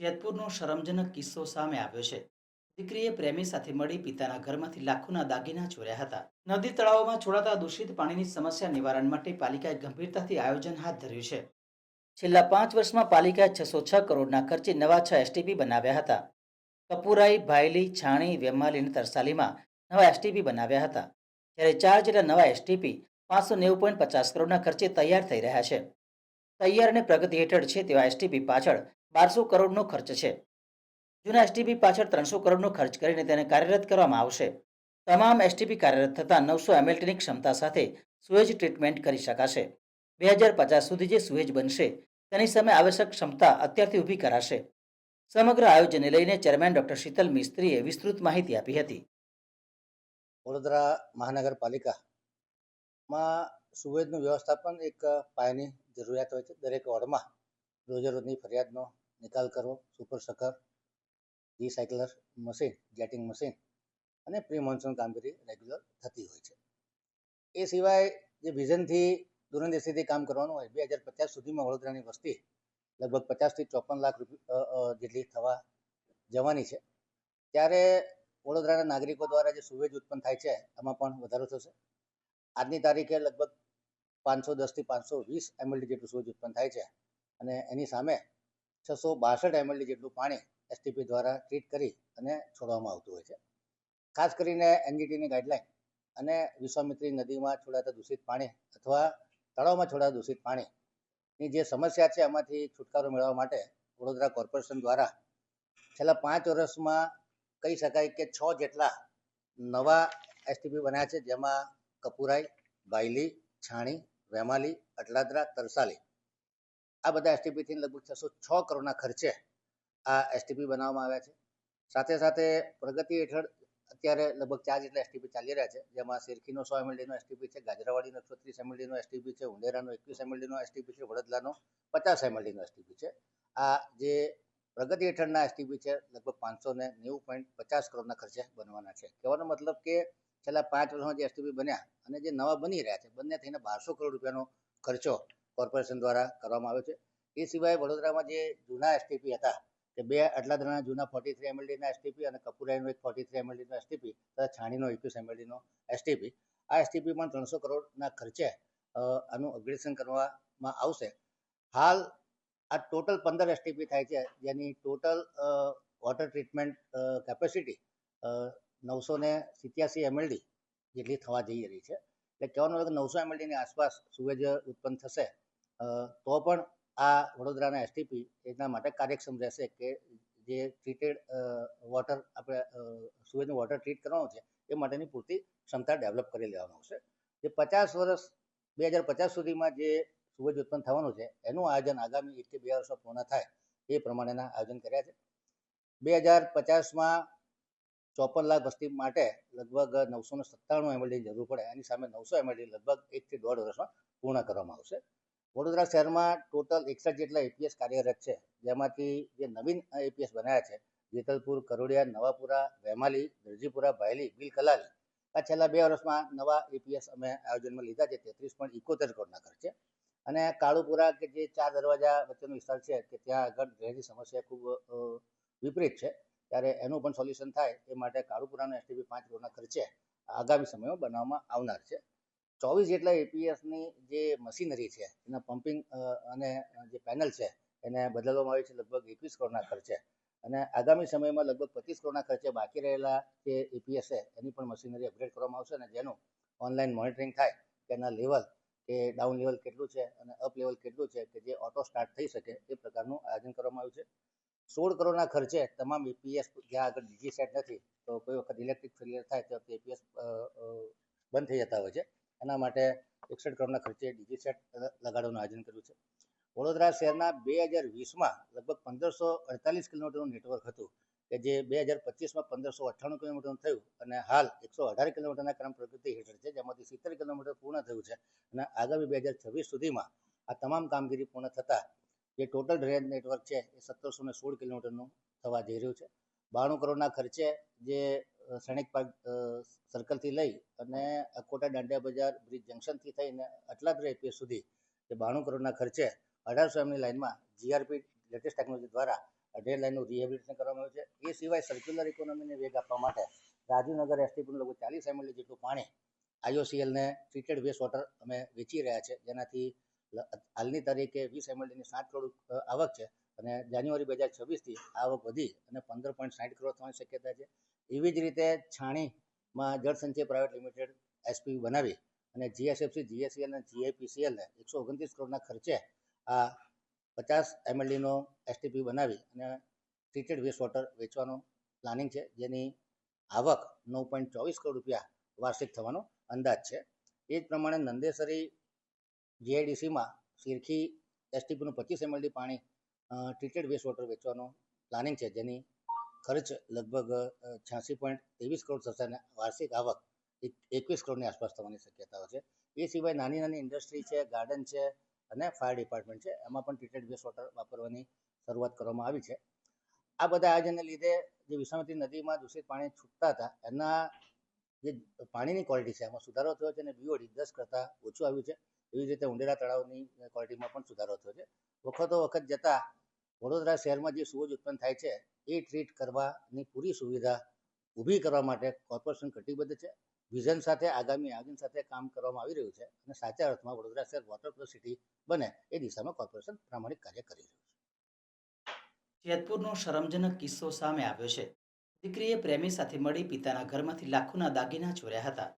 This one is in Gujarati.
જેતપુરનો શરમજનક કિસ્સો સામે આવ્યો છે. દીકરીએ પ્રેમી સાથે મળી પિતાના ઘરમાંથી લાખોના દાગીના ચોર્યા હતા. નદી તળાવોમાં છોડાતા દૂષિત પાણીની સમસ્યા નિવારણ માટે પાલિકાએ ગંભીરતાથી આયોજન હાથ ધર્યું છે. છેલ્લા પાંચ વર્ષમાં પાલિકાએ છસો છ કરોડના ખર્ચે નવા છ એસટીપી બનાવ્યા હતા. કપુરાઈ, ભાયલી, છાણી, વેમાલી અને તરસાલીમાં નવા એસટીપી બનાવ્યા હતા. જ્યારે ચાર જેટલા નવા એસટીપી પાંચસો નેવું પોઈન્ટ પચાસ કરોડના ખર્ચે તૈયાર થઈ રહ્યા છે. તૈયાર અને પ્રગતિ હેઠળ છે તેવા એસટીપી પાછળ બારસો કરોડનો ખર્ચ છે. જૂના એસટીપી પાછળ ત્રણસો કરોડનો ખર્ચ કરીને તેને કાર્યરત કરવામાં આવશે. તમામ એસટીપી કાર્યરત થતાં નવસો એમએલટીની ક્ષમતા સાથે સુએજ ટ્રીટમેન્ટ કરી શકાશે. બે હજાર પચાસ સુધી જે સુએજ બનશે, તેની સામે આવશ્યક ક્ષમતા અત્યારથી ઊભી કરાશે. સમગ્ર આયોજનને લઈને ચેરમેન ડોક્ટર શીતલ મિસ્ત્રીએ વિસ્તૃત માહિતી આપી હતી. વડોદરા મહાનગરપાલિકામાં સુવેજનું વ્યવસ્થાપન એક પાયાની જરૂરિયાત હોય છે. દરેક વોર્ડમાં રોજે રોજની ફરિયાદનો નિકાલ કરવો super sucker recycler machine jetting machine અને પ્રી મોન્સૂન કામગીરી રેગ્યુલર થતી હોય છે. એ સિવાય જે વિઝનથી દૂરંદેશીથી કામ કરવાનું હોય, બે હજાર પચાસ સુધીમાં વડોદરાની વસ્તી લગભગ પચાસથી ચોપન લાખ રૂપિયા જેટલી થવા જવાની છે. ત્યારે વડોદરાના નાગરિકો દ્વારા જે સુવેજ ઉત્પન્ન થાય છે, એમાં પણ વધારો થશે. આજની તારીખે લગભગ પાંચસો દસથી પાંચસો વીસ એમએલડી જેટલું સુવેજ ઉત્પન્ન થાય છે અને એની સામે છસો બાસઠ એમએલડી જેટલું પાણી એસટીપી દ્વારા ટ્રીટ કરી અને છોડવામાં આવતું હોય છે. ખાસ કરીને એનજીટીની ગાઈડલાઈન અને વિશ્વામિત્રી નદીમાં છોડાતા દૂષિત પાણી અથવા તળાવમાં છોડાતા દૂષિત પાણીની જે સમસ્યા છે એમાંથી છુટકારો મેળવવા માટે વડોદરા કોર્પોરેશન દ્વારા છેલ્લા પાંચ વર્ષમાં કહી શકાય કે છ જેટલા નવા એસટીપી બન્યા છે, જેમાં કપુરાઈ, બાયલી, છાણી, વેમાલી, અટલાદરા, તરસાલી આ બધા એસટીપીથી લગભગ છસો છ કરોડના ખર્ચે આ એસટીપી બનાવવામાં આવ્યા છે. સાથે સાથે પ્રગતિ હેઠળ અત્યારે લગભગ ચાર જેટલા એસટીપી ચાલી રહ્યા છે. જેમાં સિરખીનો સો એમએલડીનો એસટીપી છે ગાજરાવાડીનો એકસો ત્રીસ એમએલડીનો એસટીપી છે ઉંડેરાનો એકવીસ એમએલડીનો એસટીપી છે વડોદરાનો પચાસ એમએલડીનો એસટીપી છે. આ જે પ્રગતિ હેઠળના એસટીપી છે, લગભગ પાંચસો ને નેવું પોઈન્ટ પચાસ કરોડના ખર્ચે બનવાના છે. કહેવાનો મતલબ કે છેલ્લા પાંચ વર્ષમાં જે એસટીપી બન્યા અને જે નવા બની રહ્યા છે, બંને થઈને બારસો કરોડ રૂપિયાનો ખર્ચો કોર્પોરેશન દ્વારા કરવામાં આવ્યો છે. એ સિવાય વડોદરામાં જે જૂના એસટીપી હતા, કે બે આટલા અટલાદરાના જૂના ફોર્ટી થ્રી એમએલડીના એસટીપી અને કપુરાઈનો એક ફોર્ટી થ્રી એમએલડીનો એસટીપી તથા છાણીનો એકવીસ એમએલડીનો એસટીપી આ એસટીપી પણ ત્રણસો કરોડના ખર્ચે આનું અપગ્રેડેશન કરવામાં આવશે. હાલ આ ટોટલ પંદર એસટીપી થાય છે, જેની ટોટલ વોટર ટ્રીટમેન્ટ કેપેસિટી નવસો ને સિત્યાસી એમએલડી જેટલી થવા જઈ રહી છે. એટલે કહેવાનું કે નવસો એમએલડીની આસપાસ સુવેજ ઉત્પન્ન થશે તો પણ આ વડોદરાના એસટીપી એના માટે કાર્યક્ષમ રહેશે કે જે ટ્રીટેડ વોટર આપણે સુવેજનું વોટર ટ્રીટ કરવાનું છે, એ માટેની પૂરતી ક્ષમતા ડેવલપ કરી લેવાનું આવશે જે પચાસ વર્ષ, બે હજાર પચાસ સુધીમાં જે સુએજ ઉત્પન્ન થવાનું છે, એનું આયોજન આગામી એકથી બે વર્ષો પૂર્ણ થાય, એ પ્રમાણેના આયોજન કર્યા છે. બે હજાર પચાસમાં ચોપન લાખ વસ્તી માટે લગભગ નવસો ને સત્તાણું એમએલડીની જરૂર પડે, એની સામે નવસો એમએલડી લગભગ એકથી દોઢ વર્ષમાં પૂર્ણ કરવામાં આવશે. વડોદરા શહેરમાં ટોટલ એકસઠ જેટલા એપીએસ કાર્યરત છે. જેમાંથી જે નવીન એપીએસ બનાવ્યા છે, જેતલપુર, કરોડિયા, નવાપુરા, વેમાલી, દરજીપુરા, ભાયલી, બિલ કલાલી, આ છેલ્લા બે વર્ષમાં નવા એપીએસ અમે આયોજનમાં લીધા છે, તેત્રીસ પોઈન્ટ ઇકોતેર કરોડના ખર્ચે. અને કાળુપુરા કે જે ચાર દરવાજા વચ્ચેનો વિસ્તાર છે, કે ત્યાં આગળ ડ્રેનેજની સમસ્યા ખૂબ વિપરીત છે, ત્યારે એનું પણ સોલ્યુશન થાય એ માટે કાળુપુરાનો એસટીપી પાંચ કરોડના ખર્ચે આગામી સમયમાં બનાવવામાં આવનાર છે. ચોવીસ જેટલા એપીએસની જે મશીનરી છે, એના પમ્પિંગ અને જે પેનલ છે, એને બદલવામાં આવી છે લગભગ એકવીસ કરોડના ખર્ચે. અને આગામી સમયમાં લગભગ પચીસ કરોડના ખર્ચે બાકી રહેલા જે એપીએસ છે, એની પણ મશીનરી અપગ્રેડ કરવામાં આવશે અને જેનું ઓનલાઈન મોનિટરિંગ થાય તેના લેવલ કે ડાઉન લેવલ કેટલું છે અને અપ લેવલ કેટલું છે, કે જે ઓટો સ્ટાર્ટ થઈ શકે, એ પ્રકારનું આયોજન કરવામાં આવ્યું છે. સોળ કરોડના ખર્ચે તમામ એપીએસ જ્યાં આગળ ડીજી સેટ નથી, તો કોઈ વખત ઇલેક્ટ્રિક ફેલિયર થાય, તો એપીએસ બંધ થઈ જતા હોય છે. એના માટે એકસઠ કરોડના ખર્ચે ડીજી સેટ લગાડવાનું આયોજન કર્યું છે. વડોદરા શહેરના બે હજાર વીસમાં લગભગ પંદરસો અડતાલીસ કિલોમીટરનું નેટવર્ક હતું કે જે બે હજાર પચીસમાં પંદરસો અઠ્ઠાણું કિલોમીટરનું થયું અને હાલ એકસો અઢાર કિલોમીટરના ક્રમ પ્રગતિ હેઠળ છે, જેમાંથી સિત્તેર કિલોમીટર પૂર્ણ થયું છે અને આગામી બે હજાર છવ્વીસ સુધીમાં આ તમામ કામગીરી પૂર્ણ થતાં જે ટોટલ ડ્રેનેજ નેટવર્ક છે એ સત્તરસો ને સોળ કિલોમીટરનું થવા જઈ રહ્યું છે. બાણું કરોડના ખર્ચે જે સૈનિક પાર્ક સર્કલથી લઈ અને અકોટા દાંડિયા બજાર બ્રિજ જંકશનથી થઈને અટલાદરા રેપીએ સુધી જે બાણું કરોડના ખર્ચે અઢારસો એમની લાઇનમાં જીઆરપી લેટેસ્ટ ટેકનોલોજી દ્વારા રેલ લાઇનનું રિહેબિલિટેશન કરવામાં આવ્યું છે. એ સિવાય સર્ક્યુલર ઇકોનોમીને વેગ આપવા માટે રાજીવનગર એસટીપીનું લગભગ ચાલીસ એમએલએ જેટલું પાણી આઈઓસીએલને ટ્રીટેડ વેસ્ટ વોટર અમે વેચી રહ્યા છે. જેનાથી હાલની તારીખે વીસ એમએલડીની સાત કરોડ આવક છે અને જાન્યુઆરી બે હજાર છવ્વીસથી આવક વધી અને પંદર પોઈન્ટ સાઠ કરોડ થવાની શક્યતા છે. એવી જ રીતે છાણીમાં જળસંચય પ્રાઇવેટ લિમિટેડ એસપી બનાવી અને જીએસએફસી જીએસસી અને જીએપીસીએલને એકસો ઓગણત્રીસ કરોડના ખર્ચે આ પચાસ એમએલડીનો એસટીપી બનાવી અને ટ્રીટેડ વેસ્ટ વોટર વેચવાનું પ્લાનિંગ છે. જેની આવક નવ પોઈન્ટ ચોવીસ કરોડ રૂપિયા વાર્ષિક થવાનો અંદાજ છે. એ જ પ્રમાણે નંદેસરી જીઆઈડીસીમાં સિરખી એસટીપીનું પચીસ એમએલડી પાણી ટ્રીટેડ વેસ્ટ વોટર વેચવાનું પ્લાનિંગ છે. જેની ખર્ચ લગભગ છ્યાસી પોઈન્ટ ત્રેવીસ કરોડ થશે અને વાર્ષિક આવક એક- એકવીસ કરોડની આસપાસ થવાની શક્યતાઓ છે. એ સિવાય નાની નાની ઇન્ડસ્ટ્રી છે, ગાર્ડન છે અને ફાયર ડિપાર્ટમેન્ટ છે. એમાં પણ ટ્રીટેડ વેસ્ટ વોટર વાપરવાની શરૂઆત કરવામાં આવી છે. આ બધા આયોજનને લીધે જે વિશ્વામિત્રી નદીમાં દૂષિત પાણી છૂટતા હતા, એના જે પાણીની ક્વોલિટી છે, એમાં સુધારો થયો છે અને બીઓડી દસ કરતાં ઓછું આવ્યું છે. એવી જ રીતે ઉંડેરા તળાવની ક્વોલિટીમાં પણ સુધારો થયો છે. વખતો વખત જતાં વડોદરા શહેરમાં જે સૂવજ ઉત્પન્ન થાય છે, એ ટ્રીટ કરવાની પૂરી સુવિધા ઊભી કરવા માટે કોર્પોરેશન કટિબદ્ધ છે. વિઝન સાથે, આગામી આયોજન સાથે કામ કરવામાં આવી રહ્યું છે અને સાચા અર્થમાં વડોદરા શહેર વોટર પ્લસ સિટી બને એ દિશામાં કોર્પોરેશન પ્રામાણિક કાર્ય કરી રહ્યું છે. જેતપુરનો શરમજનક કિસ્સો સામે આવ્યો છે. દીકરીએ પ્રેમી સાથે મળી પિતાના ઘરમાંથી લાખોના દાગીના ચોર્યા હતા.